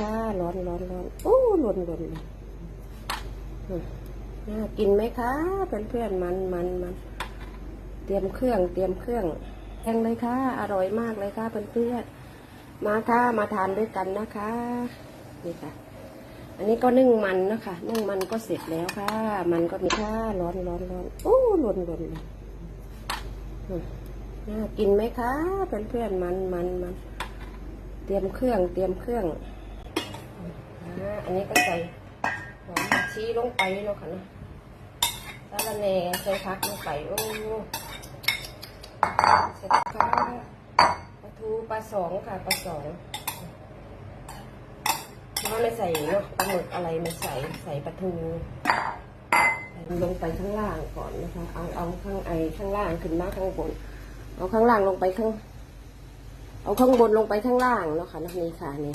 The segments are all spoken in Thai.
ค่ะ ร้อนร้อนร้อนโอ้หล่นหล่นน่ากินไหมคะเพื่อนเพื่อนมันมันมันเตรียมเครื่อง เตรียมเครื่องแห้งเลยค่ะ อร่อยมากเลยค่ะเพื่อนเพื่อนมาค่ะมาทานด้วยกันนะคะนี่ค่ะ อันนี้ก็นึ่งมันนะคะนึ่งมันก็เสร็จแล้วค่ะ มันก็มีค่ะร้อนร้อนร้อนโอ้หล่นหล่นน่ากินไหมคะเพื่อนเพื่อนมันมันมันเตรียมเครื่อง เตรียมเครื่อง อันนี้ก็ใส่หอมผักชีลงไปเนาะค่ะเนาะสาระแหน่ใส่ผักลงไปโอ้เสร็จค่ะปลาทูปลาสองค่ะปลาสองถ้าไม่ใส่เนาะปลาหมึกอะไรไม่ใส่ใส่ปลาทูลงไปข้างล่างก่อนนะคะ เอาเอาข้างไอข้างล่างขึ้นมาข้างบน เอาข้างล่างลงไปข้าง เอาข้างบนลงไปข้างล่างเนาะค่ะนี่ค่ะนี่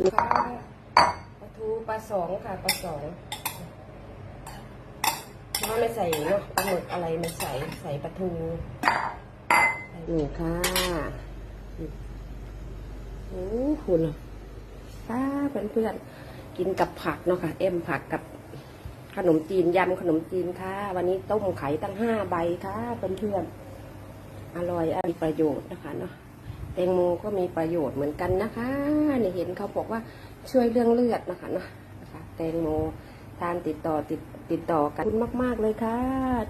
นี่ค่ะ ปลาทูปลาสองค่ะปลาสองถ้าไม่ใส่เนาะปลาหมึกอะไรไม่ใส่ใส่ปลาทูนี่ค่ะโอ้คุณค่ะเพื่อนเพื่อนๆกินกับผักเนาะค่ะ เอ็มผักกับขนมจีนยำขนมจีนค่ะ วันนี้ต้มไข่ตั้งห้าใบค่ะเพื่อนเพื่อนอร่อยมีประโยชน์นะคะเนาะแตงโมก็มีประโยชน์เหมือนกันนะคะนี่เห็นเขาบอกว่า ช่วยเรื่องเลือดนะคะเนาะนะคะแตงโมทานติดต่อติดติดต่อกันคุณมาก ๆ เลยค่ะ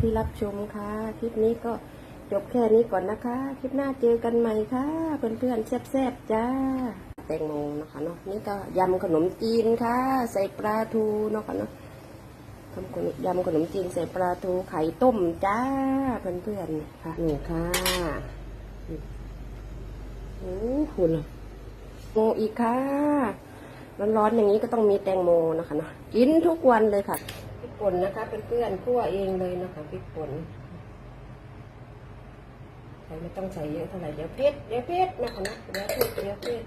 ที่รับชมค่ะ คลิปนี้ก็จบแค่นี้ก่อนนะคะ คลิปหน้าเจอกันใหม่ค่ะ เพื่อนๆแซ่บๆจ้า แตงโมนะคะเนาะนี่ก็ยำขนมจีนค่ะ ใส่ปลาทูเนาะค่ะเนาะทำขนมยำขนมจีนใส่ปลาทูไข่ต้มจ้า เพื่อนๆค่ะนี่ค่ะโอ้คุณโมอีกค่ะ ร้อนๆอย่างนี้ก็ต้องมีแตงโมนะคะเนาะกินทุกวันเลยค่ะพริกป่นนะคะเพื่อนๆคั่วเองเลยนะคะพริกป่นใส่ไม่ต้องใส่เยอะเท่าไหร่เดี๋ยวเผ็ดเดี๋ยวเผ็ดนะคะเนาะเดี๋ยวเผ็ดเดี๋ยวเผ็ด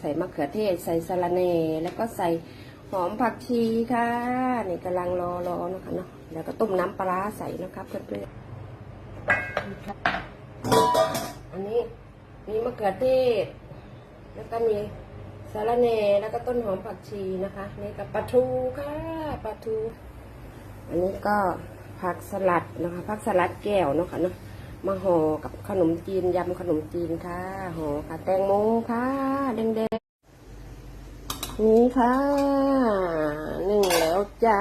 ใส่มะเขือเทศใส่สะระแหน่แล้วก็ใส่หอมผักชีค่ะนี่กำลังรอรอนะคะเนาะแล้วก็ต้มน้ำปลาร้าใส่นะครับเพื่อนๆอันนี้มีมะเขือเทศ แล้วก็มี สาระแหน่แล้วก็ต้นหอมผักชีนะคะ นี่กับปลาทูค่ะปลาทู อันนี้ก็ผักสลัดนะคะผักสลัดแก้วเนาะค่ะเนาะมาห่อกับขนมจีนยำขนมจีนค่ะห่อค่ะแตงโมค่ะแดงๆนี่ค่ะหนึ่งแล้วจ้า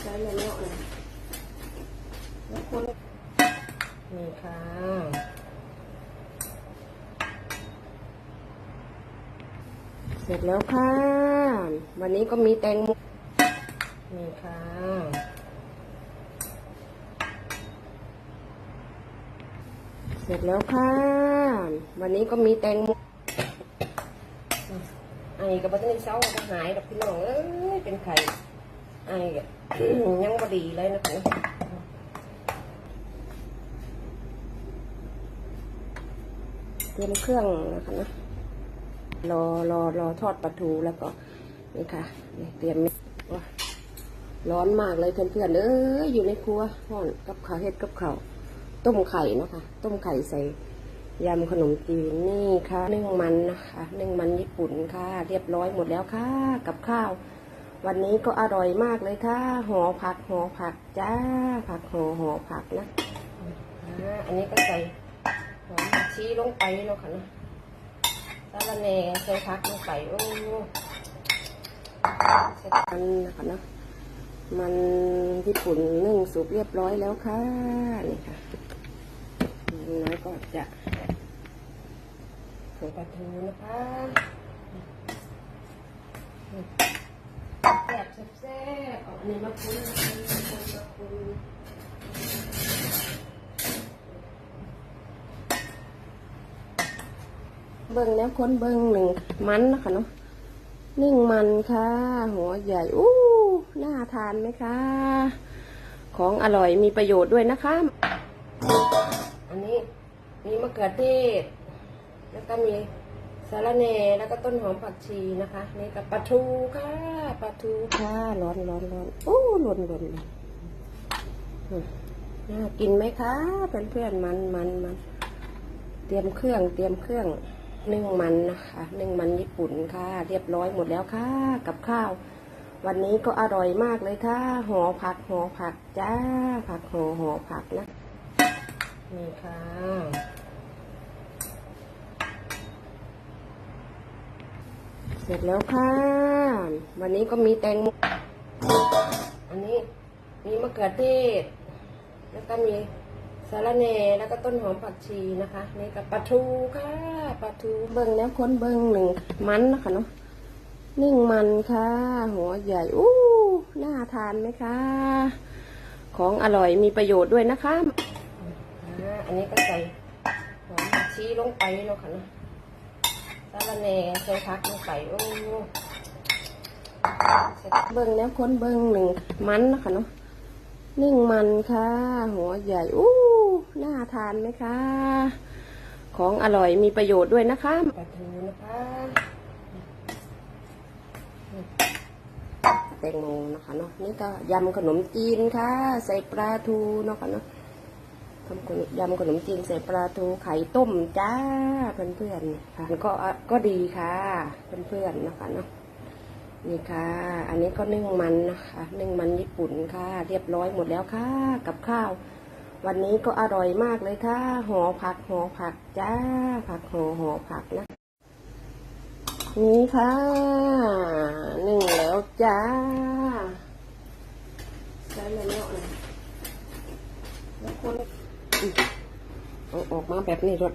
ใช้เลยเนาะแล้วคนนี่ค่ะ เส ร็จแล้วค่ะ วันนี้ก็มีแตงโมนี่ค่ะ เสร็จแล้วค่ะ วันนี้ก็มีแตงโมไอ้กับบัตรนี้เช้าก็หายดอกพี่น้องเอ้ยเป็นไข่ไอ้ยังบดีเลยนะคะเตรียมเครื่องนะคะนะ รอรอรอทอดปลาทูแล้วก็นี่ค่ะนี่เตรียมร้อนมากเลยเพื่อนๆเอ้ยอยู่ในครัวห่อนกับข้าวเฮ็ดกับข้าวต้มไข่นะคะ ต้มไข่ใส่ยำขนมจีนนี่ค่ะนึ่งมันนะคะนึ่งมันญี่ปุ่นค่ะ เรียบร้อยหมดแล้วค่ะ กับข้าว วันนี้ก็อร่อยมากเลยค่ะห่อผักห่อผักจ้าผักห่อห่อผักนะอันนี้ก็ใส่หอมผักชีลงไปเนาะค่ะเนาะ สาระแหน่ใส่ผักลงไปโอ้ใส่กันนะคะเนาะมันญี่ปุ่นนึ่งสุกเรียบร้อยแล้วค่ะนี่ค่ะน้อยก็จะใส่ปลาทูนะคะแซ่บแซ่บเอาอันนี้มาคุ้นมาคุ้ เบิ้งแล้วค้นเบิ้งหนึ่งมันนะคะเนาะนึ่งมันค่ะ หัวใหญ่อู้น่าทานไหมคะ ของอร่อยมีประโยชน์ด้วยนะคะ อันนี้มีมะเขือเทศ แล้วก็มีสาระแหน่แล้วก็ต้นหอมผักชีนะคะนี่กับปลาทูค่ะปลาทูค่ะร้อนร้อนร้อนโอ้หล่นหล่นน่ากินไหมคะเพื่อนเพื่อนมันมันมันเตรียมเครื่องเตรียมเครื่อง นึ่งมันนะคะนึ่งมันญี่ปุ่นค่ะ เรียบร้อยหมดแล้วค่ะ กับข้าว วันนี้ก็อร่อยมากเลยค่ะห่อผักห่อผักจ้าผักห่อห่อผักนะนี่ค่ะเสร็จแล้วค่ะ วันนี้ก็มีแตงโมอันนี้มีมะเขือเทศแล้วก็มี สาระแหน่แล้วก็ต้นหอมผักชีนะคะนี่กับปลาทูค่ะปลาทูเบิ้งแล้วคนเบิ้งหนึ่งมันนะคะเนาะนึ่งมันค่ะ หัวใหญ่อู้น่าทานไหมคะ ของอร่อยมีประโยชน์ด้วยนะคะอันนี้ก็ใส่หอมผักชีลงไปเนาะค่ะเนาะสาระแหน่ใส่ผักลงไปโอ้เบิ้งแล้วคนเบิ้งหนึ่งมันนะคะเนาะนึ่งมันค่ะ หัวใหญ่อู้ น่าทานไหมคะ ของอร่อยมีประโยชน์ด้วยนะคะปลาทูนะคะแตงโมนะคะเนาะนี่ก็ยำขนมจีนค่ะ ใส่ปลาทูเนาะค่ะเนาะทำขนมยำขนมจีนใส่ปลาทูไข่ต้มจ้าเพื่อนๆค่ะก็ก็ดีค่ะเพื่อนๆนะคะเนาะนี่ค่ะ อันนี้ก็นึ่งมันนะคะ นึ่งมันญี่ปุ่นค่ะ เรียบร้อยหมดแล้วค่ะ กับข้าว วันนี้ก็อร่อยมากเลยค่ะห่อผักห่อผักจ้า ผักห่อห่อผักนะ นี่ค่ะหนึ่งแล้วจ้าใช้เลยเนาะนะแล้วคนอุ๊ยเอาออกมาแบบนี้รถ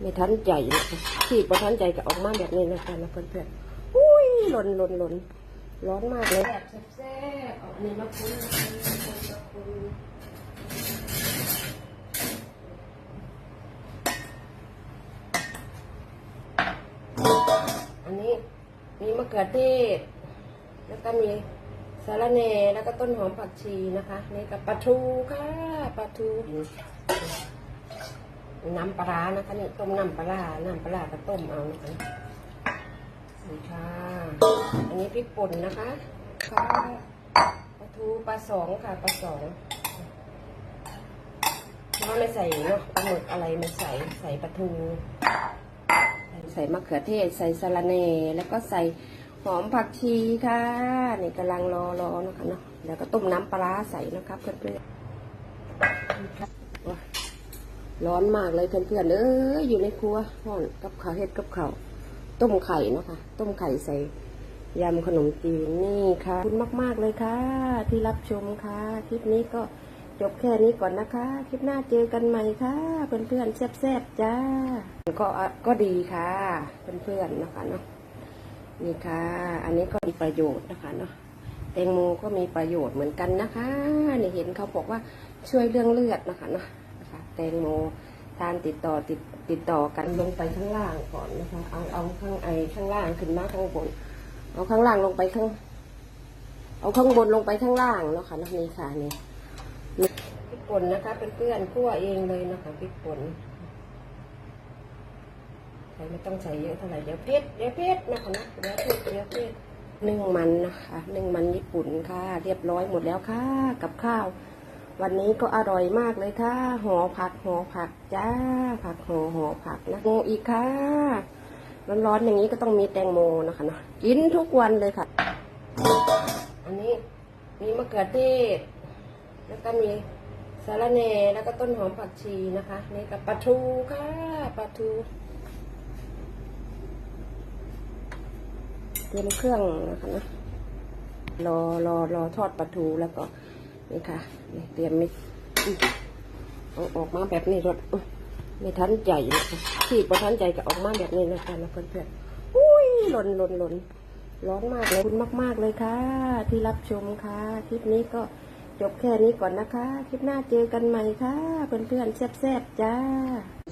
ไม่ทันใจนะที่ประทันใจก็ออกมาแบบนี้นะคะนะเพื่อนๆอุ้ยหล่นหล่นหล่นร้อนมากเลยแบบแซ่บๆเอาอันนี้มาคุ้นมาคุ้นอันนี้ มีมะเขือเทศ แล้วก็มีสาระแหน่แล้วก็ต้นหอมผักชีนะคะ นี่กับปลาทูค่ะปลาทูน้ำปลานะคะนี่ต้มน้ำปลาน้ำปลาก็ต้มเอานะคะนี่ค่ะอันนี้พริกป่นนะคะค่ะปลาทูปลาสองค่ะปลาสองถ้าไม่ใส่เนาะปลาหมึกอะไรไม่ใส่ใส่ปลาทู ใส่มะเขือเทศ ใส่สะระแหน่แล้วก็ใส่หอมผักชีค่ะนี่กำลังรอรอนะคะเนาะแล้วก็ต้มน้ำปลาร้าใส่นะครับเพื่อนๆว้าร้อนมากเลยเพื่อนๆเอ้ยอยู่ในครัวห่อนกับข้าวเห็ดกับข้าวต้มไข่เนาะค่ะต้มไข่ใส่ยำขนมจีนนี่ค่ะขอบคุณมาก ๆเลยค่ะ ที่รับชมค่ะ คลิปนี้ก็ จบแค่นี้ก่อนนะคะ คลิปหน้าเจอกันใหม่ค่ะ เพื่อนๆแซ่บๆจ้า ก็ก็ดีค่ะ เพื่อนๆนะคะเนาะนี่ค่ะ อันนี้ก็มีประโยชน์นะคะเนาะแตงโมก็มีประโยชน์เหมือนกันนะคะนี่เห็นเขาบอกว่าช่วยเรื่องเลือดนะคะเนาะนะคะแตงโมทานติดต่อติดติดต่อกันลงไปข้างล่างก่อนนะคะ เอาเอาข้างไอข้างล่างขึ้นมาข้างบน เอาข้างล่างลงไปข้าง เอาข้างบนลงไปข้างล่างเนาะคะเนาะนี่ค่ะนี่ ป่นนะคะเป็นเพื่อนคั่วเองเลยนะคะพริกป่นใส่ไม่ต้องใส่เยอะเท่าไหร่เดี๋ยวเผ็ดเดี๋ยวเผ็ดนะคะนะเดี๋ยวเผ็ดเดี๋ยวเผ็ดนึ่งมันนะคะนึ่งมันญี่ปุ่นค่ะ เรียบร้อยหมดแล้วค่ะ กับข้าว วันนี้ก็อร่อยมากเลยค่ะห่อผักห่อผักจ้าผักห่อห่อผักนะโมอีกค่ะร้อนๆอย่างนี้ก็ต้องมีแตงโมนะคะนะกินทุกวันเลยค่ะ อันนี้มีมะเขือเทศแล้วก็มี สาระแหน่แล้วก็ต้นหอมผักชีนะคะ นี่กับปลาทูค่ะปลาทูเตรียมเครื่องนะคะนะรอรอรอทอดปลาทูแล้วก็นี่ค่ะนี่เตรียมมิอุ๊ยเอาออกมาแบบนี้รถไม่ทันใจนะคะที่ประทันใจก็ออกมาแบบนี้นะคะนะเพื่อนๆอุ้ยหล่นหล่นหล่นร้อนมากเลยขอบคุณมาก ๆเลยค่ะ ที่รับชมค่ะคลิปนี้ก็ จบแค่นี้ก่อนนะคะ คลิปหน้าเจอกันใหม่ค่ะ เพื่อนๆแซ่บๆจ้า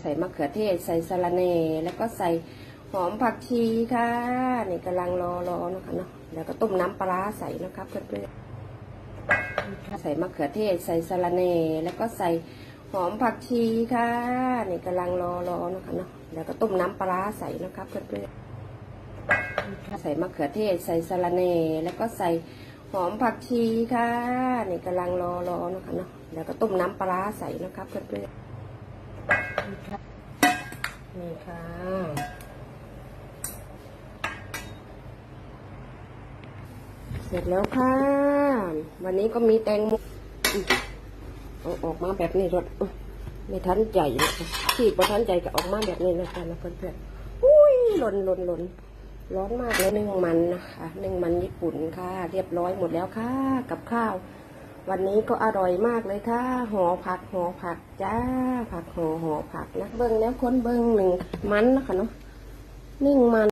ใส่มะเขือเทศ ใส่สะระแหน่แล้วก็ใส่หอมผักชีค่ะนี่กำลังรอรอนะคะเนาะแล้วก็ต้มน้ำปลาใส่นะครับเพื่อนๆใส่มะเขือเทศ ใส่สะระแหน่แล้วก็ใส่หอมผักชีค่ะนี่กำลังรอรอนะคะเนาะแล้วก็ต้มน้ำปลาใส่นะครับเพื่อนๆใส่มะเขือเทศ ใส่สะระแหน่แล้วก็ใส่ หอมผักชีค่ะนี่กำลังรอรอนะคะเนาะแล้วก็ต้มน้ำปลาใส่นะครับเพื่อนอนี่ค่ะเสร็จแล้วค่ะ วันนี้ก็มีแตงโมเอาออกมาแบบนี้รถไม่ทันใจนะที่ประทันใจก็ออกมาแบบนี้นะคะนะเพื่อนๆอุ้ยหล่นหล่นหล่น ร้อนมากเลยนึ่งมันนะคะนึ่งมันญี่ปุ่นค่ะ เรียบร้อยหมดแล้วค่ะ กับข้าว วันนี้ก็อร่อยมากเลยค่ะห่อผักห่อผักจ้าผักห่อห่อผักนะเบิ้งแล้วค้นเบิ้งหนึ่งมันนะคะเนาะนึ่งมัน